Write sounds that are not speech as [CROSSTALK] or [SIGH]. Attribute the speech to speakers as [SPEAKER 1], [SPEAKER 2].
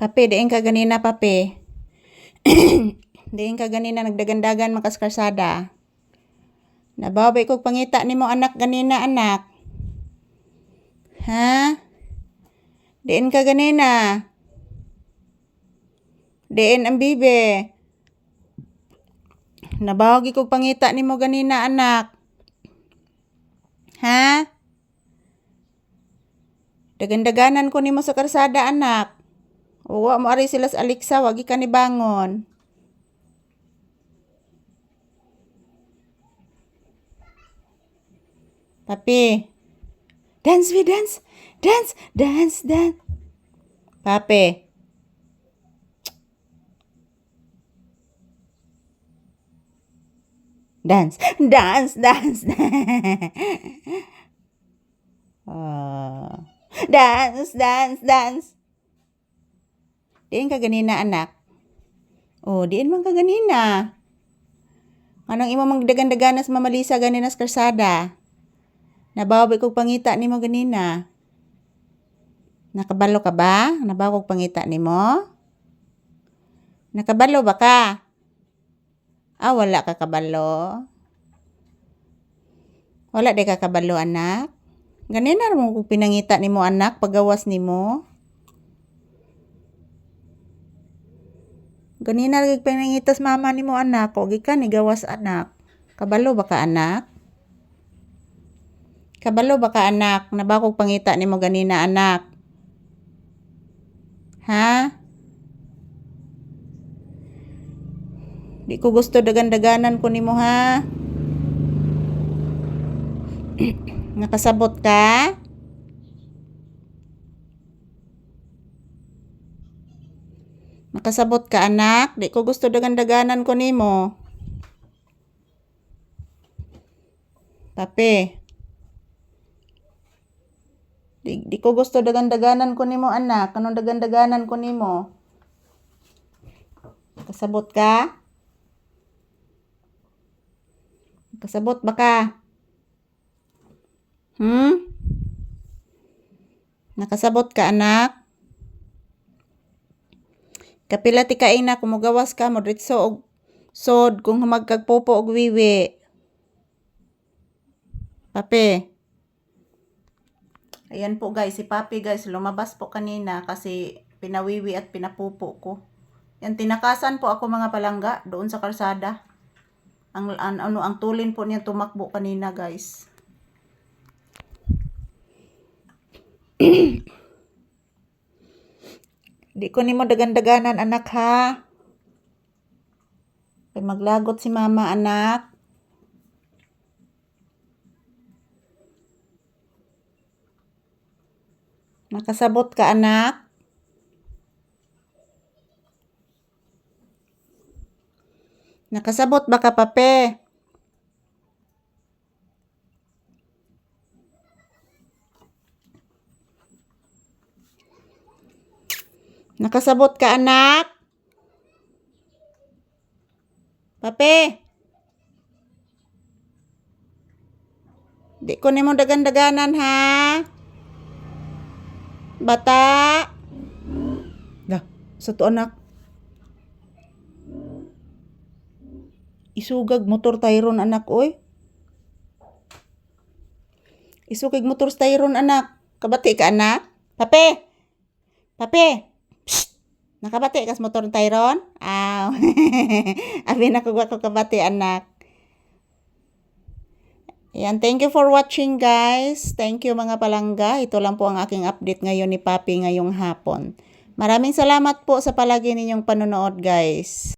[SPEAKER 1] Pape, diin ka ganina, pape. [CLEARS THROAT] diin ka ganina, nagdagandagan makas karsada. Nababay ko pangita ni mo anak ganina, anak. Ha? Diin ka ganina. Diin ang bibe. Nabawagi ko pangita ni mo ganina, anak. Ha? Dagandaganan ko nimo sa karsada, anak. Uwa mo ari sila sa Alexa, wagi ka ni bangon. Papi. Dance, we dance. Dance, dance, dance. Papi. Dance, dance, dance. oh. [LAUGHS] Dance, dance, dance. Diin ka ganina, anak. Oh, diin man ka ganina. Anong imo magdagan-daganas mamalisa ganina sa karsada? Nabawi kog pangita nimo ganina. Nakabalo ka ba? Nabawa kog pangita nimo? Nakabalo ba ka? Ah, wala ka kabalo. Wala di ka kabalo, anak. Ganina mo kog pinangita nimo anak pagawas nimo. Ganina lagi pinangitas mama nimo anak, o gikan ni gawas anak. Kabalo ba ka anak? Kabalo ba ka anak? Nabakog pangita nimo ganina anak. Ha? Di ko gusto dagan-daganan ko nimo ha. [CLEARS THROAT] Nakasabot ka? Nakasabot ka anak? Di ko gusto dagan-daganan ko nimo. Pape. Di, di ko gusto dagan-daganan ko nimo anak. Anong dagan-daganan ko nimo? Nakasabot ka? Nakasabot ba ka? Hmm? Nakasabot ka anak? Kapila ti kaina kumugawas ka mo og sod kung magkagpopo og wiwi. Pape. Ayan po guys, si Papi guys, lumabas po kanina kasi pinawiwi at pinapupo ko. Yan, tinakasan po ako mga palangga doon sa kalsada. Ang, an, ano, ang tulin po niya tumakbo kanina guys. [CLEARS THROAT] [CLEARS THROAT] Di ko nimo dagan-daganan anak ha. Kay maglagot si mama anak. Nakasabot ka anak. Nakasabot ba ka pape? Nakasabot ka anak? Pape? Di ko nimo dagan-daganan ha. Bata. Lah, sa to anak. Isugag motor tayron anak oy. Isugag motor tayron anak. Kabati ka anak? Pape. Pape. Nakabati kas motor tayron? Aw. [LAUGHS] Abi na ko ko kabati anak. Yan, thank you for watching guys. Thank you mga palangga. Ito lang po ang aking update ngayon ni Papi ngayong hapon. Maraming salamat po sa palagi ninyong panonood guys.